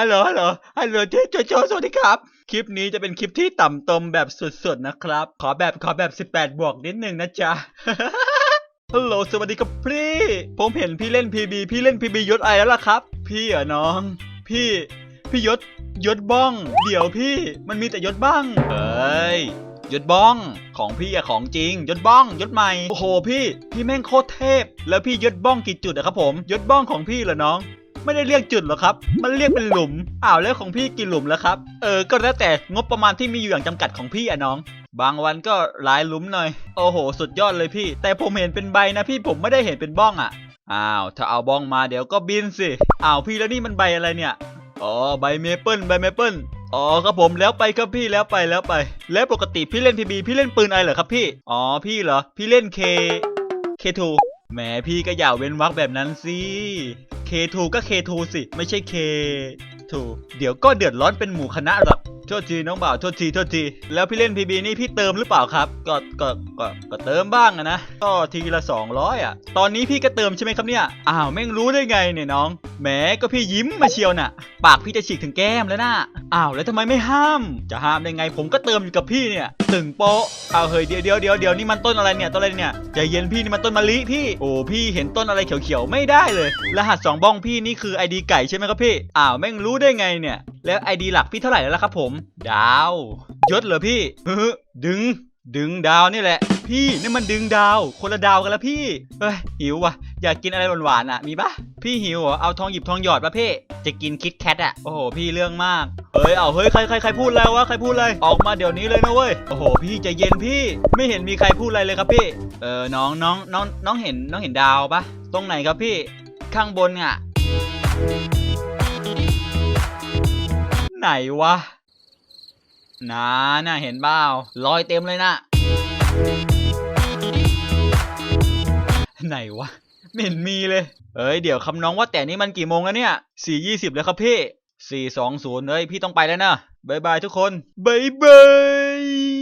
ฮัลโหลฮัลโหลฮัลโหลเจโจโจสวัสดีครับ คลิปนี้จะเป็นคลิปที่ต่ำตมแบบสุดๆนะครับ ขอแบบขอแบบ 18 บวกนิดนึงนะจ๊ะ ฮัลโหลสวัสดีครับพี่ ผมเห็นพี่เล่น PB พี่เล่น PB ยศไอแล้วล่ะครับ พี่เหรอน้อง พี่ พี่ยศยศบ้อง เดี๋ยวพี่ มันมีแต่ยศบ้างเอ้ยยศบ้องของพี่อะของจริงยศบ้องยศใหม่โอ้โหพี่ พี่แม่งโคตรเทพ แล้วพี่ยศบ้องกี่จุดอะครับผมยศบ้องของพี่เหรอน้อง ไม่ได้เรียกจุดหรอกครับ มันเรียกเป็นหลุม อ้าวแล้วของพี่กี่หลุมแล้วครับ เออ ก็แล้วแต่งบประมาณที่มีอยู่อย่างจำกัดของพี่อะน้อง บางวันก็หลายหลุมหน่อย โอ้โห สุดยอดเลยพี่ แต่ผมเห็นเป็นใบนะพี่ผมไม่ได้เห็นเป็นบ้องอะอ้าว ถ้าเอาบ้องมาเดี๋ยวก็บินสิ อ้าวพี่แล้วนี่มันใบอะไรเนี่ย อ๋อ ใบเมเปิลใบเมเปิลอ๋อครับผมแล้วไปครับพี่แล้วไปแล้วไป แล้วปกติพี่เล่นพีบีพี่เล่นปืนอะไรเหรอครับพี่ อ๋อพี่เหรอ พี่เล่นเค K2 แหมพี่ก็อย่าเว้นวรรคแบบนั้นสิ K2 ก็ K2 สิ ไม่ใช่ K2 เดี๋ยวก็เดือดร้อนเป็นหมู่คณะหรอก โทษทีน้องบ่าวโทษทีโทษทีแล้วพี่เล่น PB นี่พี่เติมหรือเปล่าครับ ก็ก็ก็ก็เติมบ้างอะนะก็ทีละ 200 อะ ตอนนี้พี่ก็เติมใช่ไหมครับเนี่ยอ้าวแม่งรู้ได้ไงเนี่ยน้องแหมก็พี่ยิ้มมาเชียวน่ะ ปากพี่จะฉีกถึงแก้มแล้วนะอ้าวแล้วทำไมไม่ห้าม จะห้ามได้ไง ผมก็เติมอยู่กับพี่เนี่ยตึงโป๊ะเอาเฮ้ยเดี๋ยวเดี๋ยวเดี๋ยวเดี๋ยวนี่มันต้นอะไรเนี่ยต้นอะไรเนี่ยใจเย็นพี่นี่มันต้นมะลิพี่โอ้พี่เห็นต้นอะไรเขียวๆไม่ได้เลย รหัสสองบ้องพี่นี่คือไอดีไก่ใช่ไหมครับพี่อ้าวแม่งรู้ได้ไงเนี่ย แล้วไอดีหลักพี่เท่าไหร่แล้วล่ะครับผม ดาวยศเหรอพี่ฮ้อดึง ดึงดาวนี่แหละ พี่นี่มันดึงดาว คนละดาวกันแล้วพี่เฮ้ยหิวว่ะ อยากกินอะไรหวานๆอะ มีปะพี่หิวเหรอเอาทองหยิบทองหยอดปะพี่จะกินคิดแคทอะโอ้โหพี่เรื่องมากเฮ้ยเอาเฮ้ยใครใครใครพูดอะไรวะใครพูดอะไรออกมาเดี๋ยวนี้เลยนะเว้ยโอ้โหพี่ใจเย็นพี่ไม่เห็นมีใครพูดอะไรเลยครับพี่เออน้องน้องน้องน้องเห็นน้องเห็นดาวปะตรงไหนครับพี่ข้างบนอะ ไหนวะนาน่ะเห็นเปล่าลอยเต็มเลยนะไหนวะไม่เห็นมีเลย เอ้ยเดี๋ยวคำน้องว่าแต่นี่มันกี่โมงแล้วเนี่ยสี่ยี่สิบแล้วครับพี่สี่สองศูนย์เอ้ยพี่ต้องไปแล้วนะบายบายทุกคนบายบาย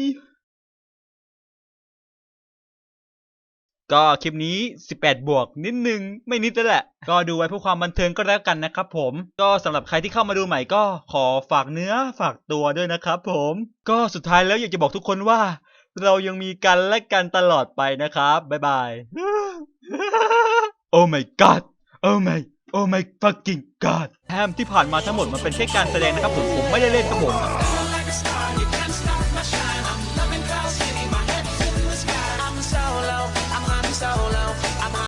ก็คลิปนี้ 18 บวกนิดนึง ไม่นิดแล้วแหละ ก็ดูไว้เพื่อความบันเทิงก็แล้วกันนะครับผม ก็สำหรับใครที่เข้ามาดูใหม่ก็ขอฝากเนื้อฝากตัวด้วยนะครับผม ก็สุดท้ายแล้วอยากจะบอกทุกคนว่า เรายังมีกันและกันตลอดไปนะครับ บ๊ายบาย Oh my god Oh my Oh my fucking god แฮมที่ผ่านมาทั้งหมดมันเป็นแค่การแสดงนะครับผม ผมไม่ได้เล่นครับผม